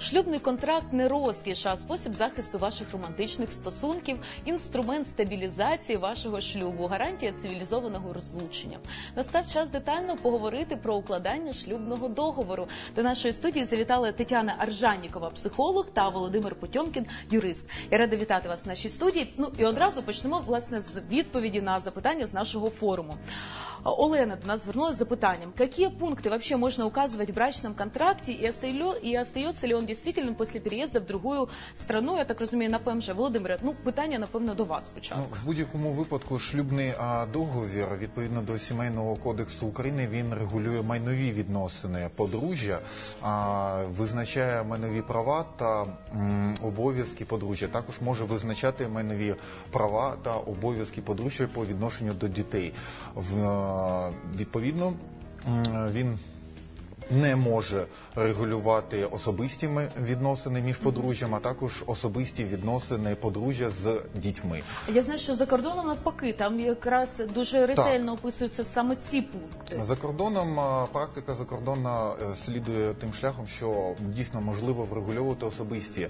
Шлюбний контракт не розкіш, а спосіб захисту ваших романтичних стосунків, інструмент стабілізації вашого шлюбу, гарантія цивілізованого розлучення. Настав час детально поговорити про укладання шлюбного договору. До нашої студії завітали Тетяна Аржанікова, психолог, та Володимир Потьомкін, юрист. Я рада вітати вас в нашій студії. Ну і одразу почнемо власне з відповіді на запитання з нашого форуму. Олена до нас звернулась з запитанням, какие пункты вообще можно указывать в брачном контракте и, остаё- и остается ли он действительным после переезда в другую страну, я так розумію, на ПМЖ. Володимире, ну питання, напевно, до вас спочатку. Ну, в будь-якому випадку шлюбний а, договір відповідно до сімейного кодексу України він регулює майнові відносини подружжя, а, визначає майнові права та м, обов'язки подружжя. Також може визначати майнові права та обов'язки подружжя по відношенню до дітей. В, а, відповідно, він не може регулювати особисті відносини між подружжям, а також особисті відносини подружжя з дітьми. Я знаю, що за кордоном навпаки, там якраз дуже ретельно описуються саме ці пункти. За кордоном практика закордонна е, слідує тим шляхом, що дійсно можливо врегульовувати особисті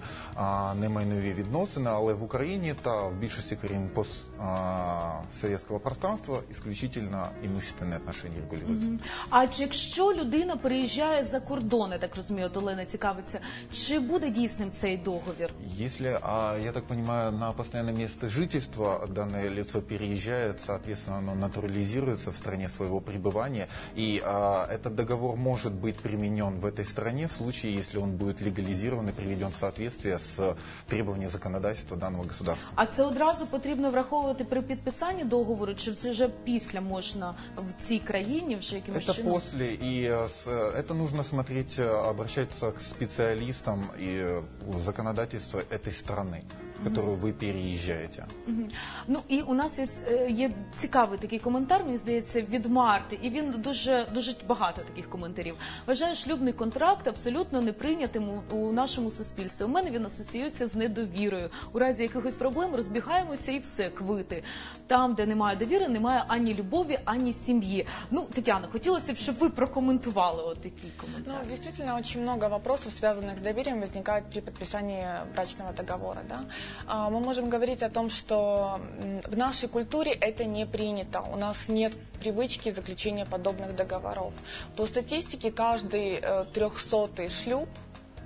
немайнові відносини, але в Україні та в більшості країн постсовєтського пространства исключительно имущественные отношения регулюються. А якщо людина переїжджає за кордон, я так розумію, от Олена цікавиться, чи буде дійсним цей договір? Если, а, я так понимаю, на постоянное место жительства данное лицо переезжает, соответственно, оно натурализируется в стране своего пребывания, и а, этот договор может быть применен в этой стране в случае, если он будет легализирован и приведен в соответствие с требованиями законодательства данного государства. А це одразу потрібно враховувати при підписанні договору, чи це вже після можна в цій країні вже якимось Это чином? после, и э, с- э, это нужно смотреть, э, обращаться к специалистам и э, в законодательство этой страны, в которую вы переезжаете. Мгм. Ну і у нас є, е, є цікавий такий коментар, мені здається, від Марти, і він дуже дуже багато таких коментарів. Вважає шлюбний контракт абсолютно неприйнятим у, у нашому суспільстві. У мене він асоціюється з недовірою. У разі якихось проблем розбігаємося і все квити. Там, де немає довіри, немає ані любові, ані сім'ї. Ну, Тетяна, хотілося б, щоб ви прокоментували от коментар. Ну, действительно, очень много вопросов, связанных с доверием, возникает при подписании брачного договора. Да? А, Мы можем говорить о том, что м, в нашей культуре это не принято. У нас нет привычки заключения подобных договоров. По статистике, каждый э, трехсотый шлюб,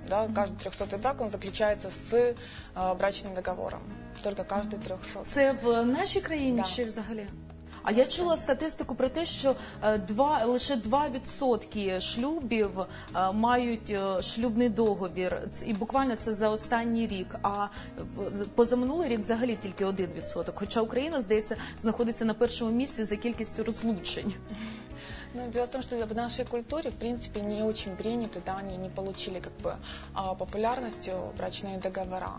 да, каждый трехсотый брак, он заключается с э, брачным договором. Только каждый трехсотый. Це в нашій країні Да. чи взагалі? А я чула статистику про те, що е, два лише 2% шлюбів е, мають е, шлюбний договір, і буквально це за останній рік. А в- позаминулий рік взагалі тільки 1%. Хоча Україна, здається, знаходиться на першому місці за кількістю розлучень. Ну, дело в том, что в нашей культуре, в принципе, не очень приняты, да, они не получили как бы а, популярностью брачные договора.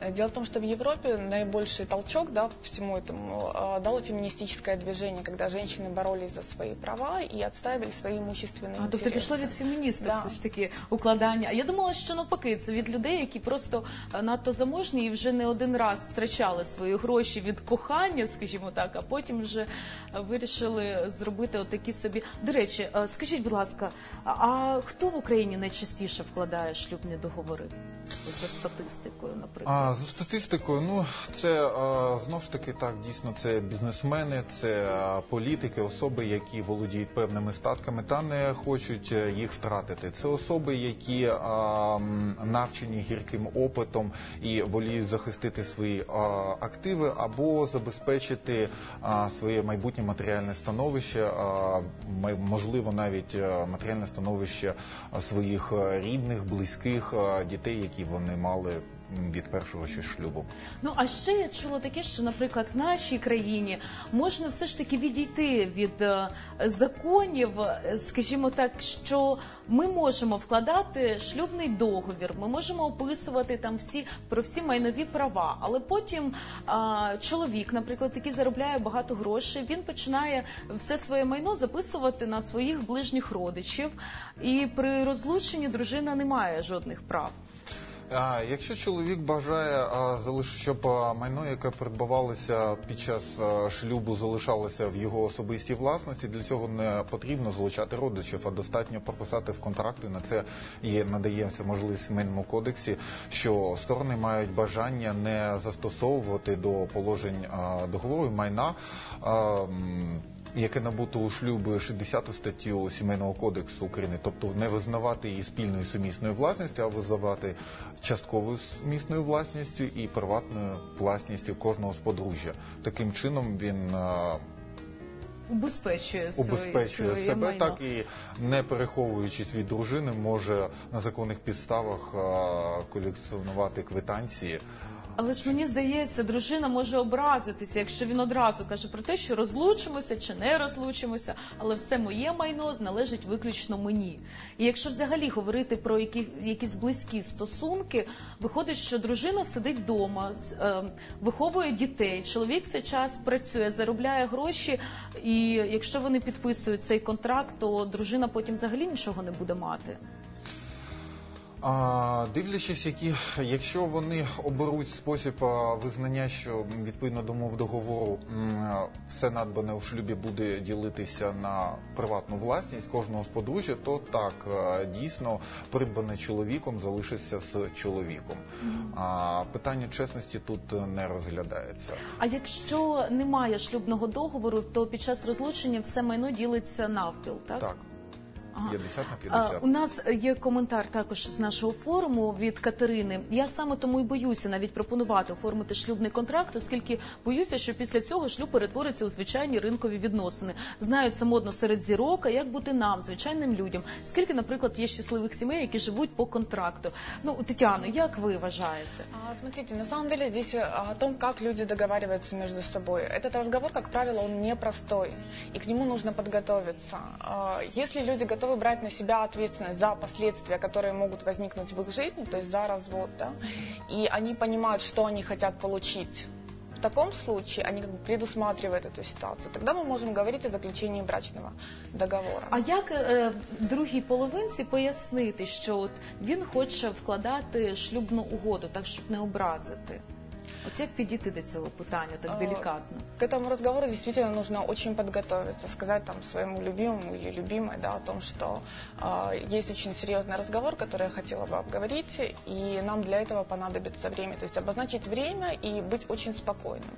Э, Дело в том, что в Европе наибольший толчок, да, всему этому а, дало феминистическое движение, когда женщины боролись за свои права и отстаивали свои имущественные А, тобто интересы. пішло від феміністок Да. все ж таки укладання. А я думала, що навпаки, це від людей, які просто е, надто заможні і вже не один раз втрачали свої гроші від кохання, скажімо так, а потім вже е, вирішили зробити отакі собі. До речі, е, скажіть, будь ласка, а- хто в Україні найчастіше вкладає шлюбні договори за статистикою, наприклад? А за статистикою, ну це а, знов ж таки так, дійсно, це бізнесмени, це політики, особи, які володіють певними статками та не хочуть е, їх втратити. Це особи, які а, навчені гірким опитом і воліють захистити свої а, активи або забезпечити а, своє майбутнє матеріальне становище, а, можливо, навіть е, матеріальне становище своїх е, рідних, близьких дітей, які вони мали від першого ще шлюбу. Ну а ще я чула таке, що, наприклад, в нашій країні можна все ж таки відійти від е, законів, е, скажімо так, що ми можемо вкладати шлюбний договір, ми можемо описувати там всі про всі майнові права, але потім а, чоловік, наприклад, який заробляє багато грошей, він починає все своє майно записувати на своїх ближніх родичів, і при розлученні дружина не має жодних прав. Якщо чоловік бажає, а, щоб майно, яке придбавалося під час шлюбу, залишалося в його особистій власності, для цього не потрібно залучати родичів, а достатньо прописати в контракти. На це є надається можливість в сімейному кодексі, що сторони мають бажання не застосовувати до положень договору майна. а, яке набуто у шлюбі 60 статтю Сімейного кодексу України, тобто не визнавати її спільною сумісною власністю, а визнавати частковою сумісною власністю і приватною власністю кожного з подружжя. Таким чином він е, Убезпечує, убезпечує своє себе, майно. так і не переховуючись від дружини, може на законних підставах е, колекціонувати квитанції. Але ж мені здається, дружина може образитися, якщо він одразу каже про те, що розлучимося чи не розлучимося, але все моє майно належить виключно мені. І якщо взагалі говорити про які, якісь близькі стосунки, виходить, що дружина сидить вдома, е, виховує дітей, чоловік все час працює, заробляє гроші, і якщо вони підписують цей контракт, то дружина потім взагалі нічого не буде мати. А, дивлячись, які, якщо вони оберуть спосіб а, визнання, що відповідно до мов договору м, все надбане у шлюбі буде ділитися на приватну власність кожного з подружжя, то так а, дійсно придбане чоловіком залишиться з чоловіком. А питання чесності тут не розглядається. А якщо немає шлюбного договору, то під час розлучення все майно ділиться навпіл, так? Так. 50 на А, 50. у нас є коментар також з нашого форуму від Катерини. Я саме тому і боюся навіть пропонувати оформити шлюбний контракт, оскільки боюся, що після цього шлюб перетвориться у звичайні ринкові відносини. Знаю, це модно серед зірок, а як бути нам, звичайним людям? Скільки, наприклад, є щасливих сімей, які живуть по контракту? Ну, Тетяно, як ви вважаєте? А, Смотрите, на самом деле здесь э, о том, как люди договариваются между собой. Этот разговор, как правило, он непростой, и к нему нужно подготовиться. А, Если люди готовы брать на себя ответственность за последствия, которые могут возникнуть в их жизни, то есть за развод, да, и они понимают, что они хотят получить, в таком случае они как бы предусматривают эту ситуацию. Тогда мы можем говорить о заключении брачного договора. А як е, другій половинці пояснити, що от він хоче вкладати шлюбну угоду, так щоб не образити? От як підійти до цього питання так А, делікатно? К этому разговору действительно нужно очень подготовиться, сказать там своему любимому или любимой, да, о том, что э, есть очень серьезный разговор, который я хотела бы обговорить, и нам для этого понадобится время, то есть обозначить время и быть очень спокойным.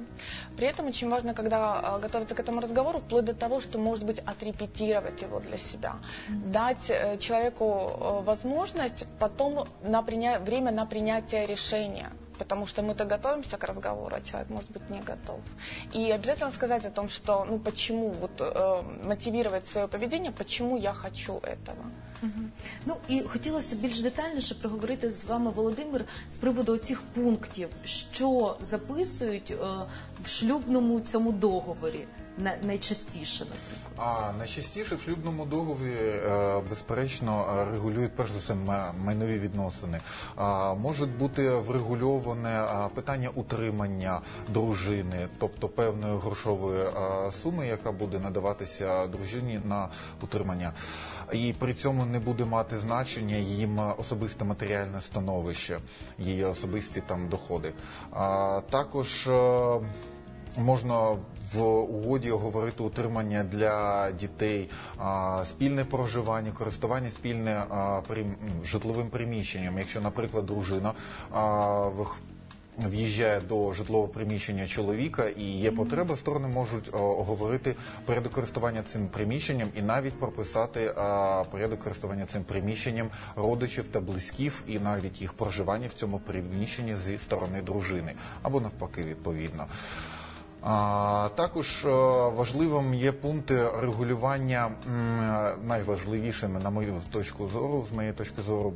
При этом очень важно, когда э, готовиться к этому разговору, вплоть до того, что, может быть, отрепетировать его для себя, дать э, человеку э, возможность потом на приня... время на принятие решения. Потому что мы-то готовимся к разговору, а человек может быть не готов. И обязательно сказать о том, что, ну, почему, вот, э, мотивировать свое поведение, почему я хочу этого. Ну і хотілося більш детальніше проговорити з вами, Володимир, з приводу цих пунктів, що записують е, в шлюбному цьому договорі на- найчастіше, наприклад. А найчастіше в шлюбному договорі, е, безперечно, е, регулюють перш за все майнові відносини. Можуть бути врегульоване питання утримання дружини, тобто певної грошової суми, яка буде надаватися дружині на утримання. І при цьому не буде мати значення їм особисте матеріальне становище, її особисті там доходи. Також е, можна в угоді говорити утримання для дітей, спільне проживання, користування спільне а, житловим приміщенням. Якщо, наприклад, дружина в'їжджає до житлового приміщення чоловіка і є потреба, сторони можуть оговорити порядок користування цим приміщенням і навіть прописати а, порядок користування цим приміщенням родичів та близьків, і навіть їх проживання в цьому приміщенні зі сторони дружини або навпаки, відповідно. Також е, важливим є пункти регулювання найважливішими, на мою точку зору, з моєї точки зору.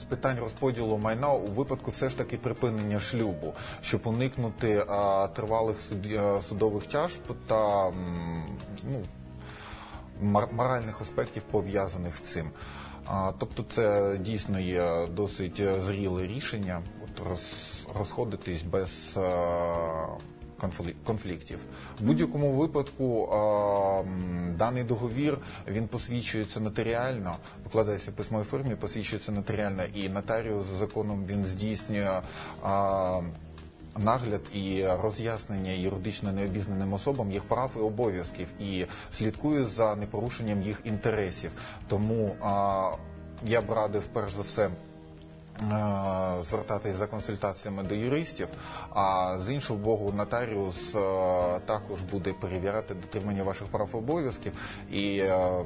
З питань розподілу майна у випадку все ж таки припинення шлюбу, щоб уникнути а, тривалих суді- а, судових тяжб та ну, моральних аспектів пов'язаних з цим. Тобто, це дійсно є досить е, зріле рішення, от роз, розходитись без е, конфліктів. В будь-якому випадку даний договір він посвідчується нотаріально, викладається в письмовій формі, посвідчується нотаріально, і нотаріус за законом він здійснює. Нагляд і роз'яснення юридично необізнаним особам їх прав і обов'язків і слідкує за непорушенням їх інтересів. Тому я б радив перш за все. Е, Звертатись за консультаціями до юристів, а з іншого боку, нотаріус е, також буде перевіряти дотримання ваших прав і обов'язків, і е,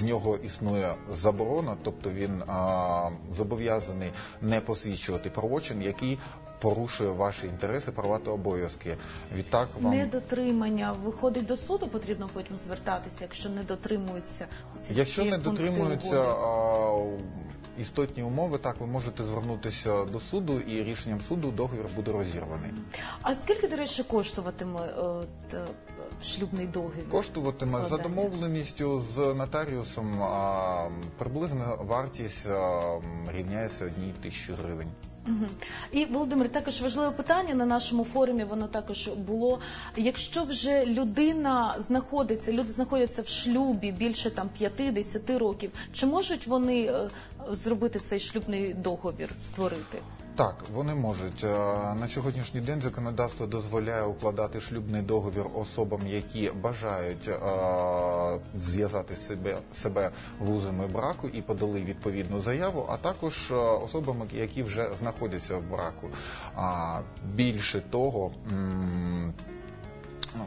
в нього існує заборона, тобто він а, зобов'язаний не посвідчувати правочин, який порушує ваші інтереси, права та обов'язки. Відтак вам Недотримання. Виходить до суду, потрібно потім звертатися, якщо не дотримуються ці Якщо всі не дотримуються а, істотні умови, так ви можете звернутися до суду, і рішенням суду договір буде розірваний. А скільки, до речі, коштуватиме е, от, е, шлюбний договір? Коштуватиме за складання? домовленістю з нотаріусом а, приблизна вартість а, рівняється одній тисячі гривень. Мгм. І Володимир, також важливе питання на нашому форумі. Воно також було. Якщо вже людина знаходиться, люди знаходяться в шлюбі більше там 5-10 років, чи можуть вони е, зробити цей шлюбний договір, створити? Так, вони можуть Е, на сьогоднішній день законодавство дозволяє укладати шлюбний договір особам, які бажають е, зв'язати себе себе вузами браку і подали відповідну заяву, а також е, особам, які вже знаходяться в браку. А більше того, ну,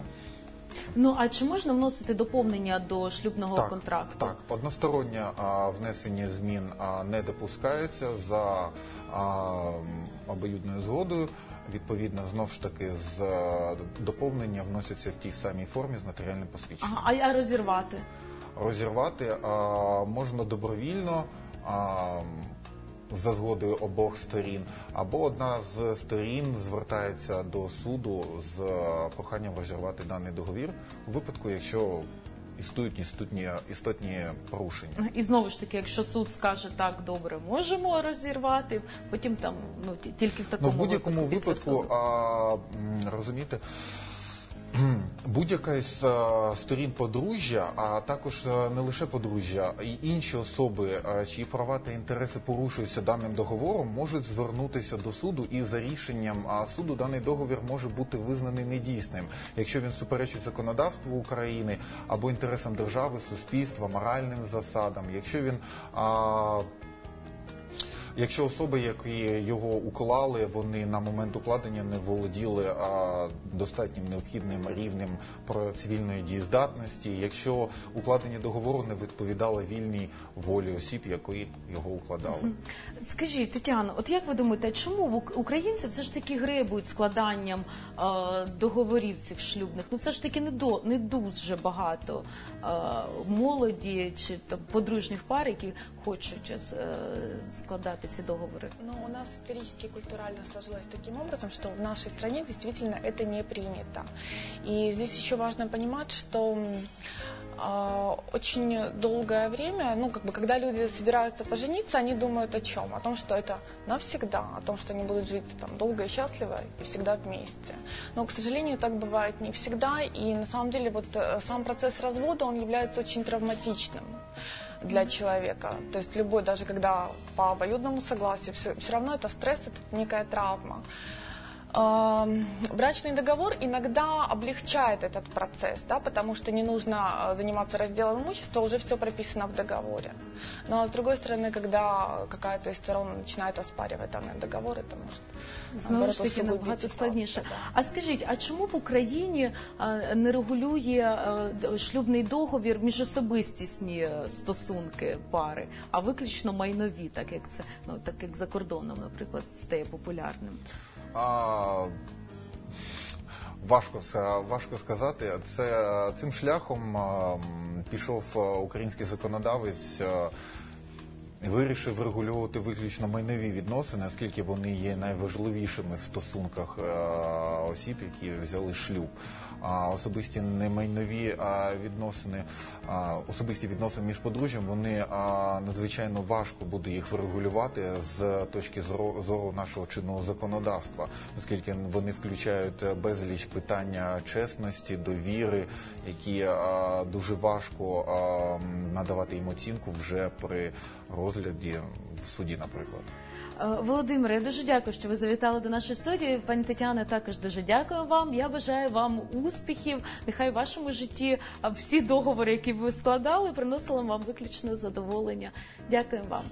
Ну а чи можна вносити доповнення до шлюбного контракту? Так, одностороннє а, внесення змін а, не допускається за а, обоюдною згодою. Відповідно, знов ж таки з е, доповнення вносяться в тій самій формі з нотаріальним посвідченням. Ага, а, розірвати? Розірвати а, можна добровільно. А, за згодою обох сторін, або одна з сторін звертається до суду з е, проханням розірвати даний договір у випадку, якщо існують істотні, істотні порушення. І знову ж таки, якщо суд скаже так, добре, можемо розірвати, потім там ну ті- тільки в Ну, такому в будь-якому випадку, випадку, а, розумієте, будь-яка із а, сторін подружжя, а також а, не лише подружжя, і інші особи, а, чиї права та інтереси порушуються даним договором, можуть звернутися до суду, і за рішенням суду даний договір може бути визнаний недійсним, якщо він суперечить законодавству України або інтересам держави, суспільства, моральним засадам, якщо він а, Якщо особи, які його уклали, вони на момент укладення не володіли достатнім необхідним рівнем цивільної дієздатності, якщо укладення договору не відповідало вільній волі осіб, які його укладали. Скажіть, Тетяно, от як ви думаєте, чому українці все ж таки гребують складанням е, договорів цих шлюбних? Ну все ж таки не до не дуже багато е, молоді чи там подружніх пар, які хочуть е, складати ці договори. Но у нас исторически и культурально сложилось таким образом, что в нашей стране действительно это не принято. И здесь еще важно понимать, что а, очень долгое время, ну, как бы, когда люди собираются пожениться, они думают о чем? О том, что это навсегда, о том, что они будут жить там долго и счастливо и всегда вместе. Но, к сожалению, так бывает не всегда, и на самом деле вот э, сам процесс развода, он является очень травматичным для человека. То есть любой, даже когда по обоюдному согласию, все, равно это стресс, это некая травма Эм, Брачный договор иногда облегчает этот процесс, да, потому что не нужно э, заниматься разделом имущества, уже все прописано в договоре. Но с другой стороны, когда какая-то из сторон начинает оспаривать данный договор, это может Знову наоборот, ж таки усугубить набагато ситуацию, складніше. да. А скажіть, а чому в Україні е, не регулює е, д- шлюбний договір міжособистісні е, стосунки пари, а виключно майнові, так як це ну так як за кордоном, наприклад, стає популярним? А, важко, важко сказати. Це цим шляхом пішов український законодавець. Вирішив врегульовувати виключно майнові відносини, оскільки вони є найважливішими в стосунках е, осіб, які взяли шлюб. А особисті немайнові а, відносини, а, особисті відносини між подружжям, вони надзвичайно важко буде їх врегулювати з точки зору, нашого чинного законодавства, оскільки вони включають безліч питання чесності, довіри, які дуже важко надавати їм оцінку вже при розгляді в суді, наприклад. Е, Володимире, дуже дякую, що ви завітали до нашої студії. Пані Тетяна, також дуже дякую вам. Я бажаю вам успіхів. Нехай в вашому житті всі договори, які ви складали, приносили вам виключно задоволення. Дякую вам.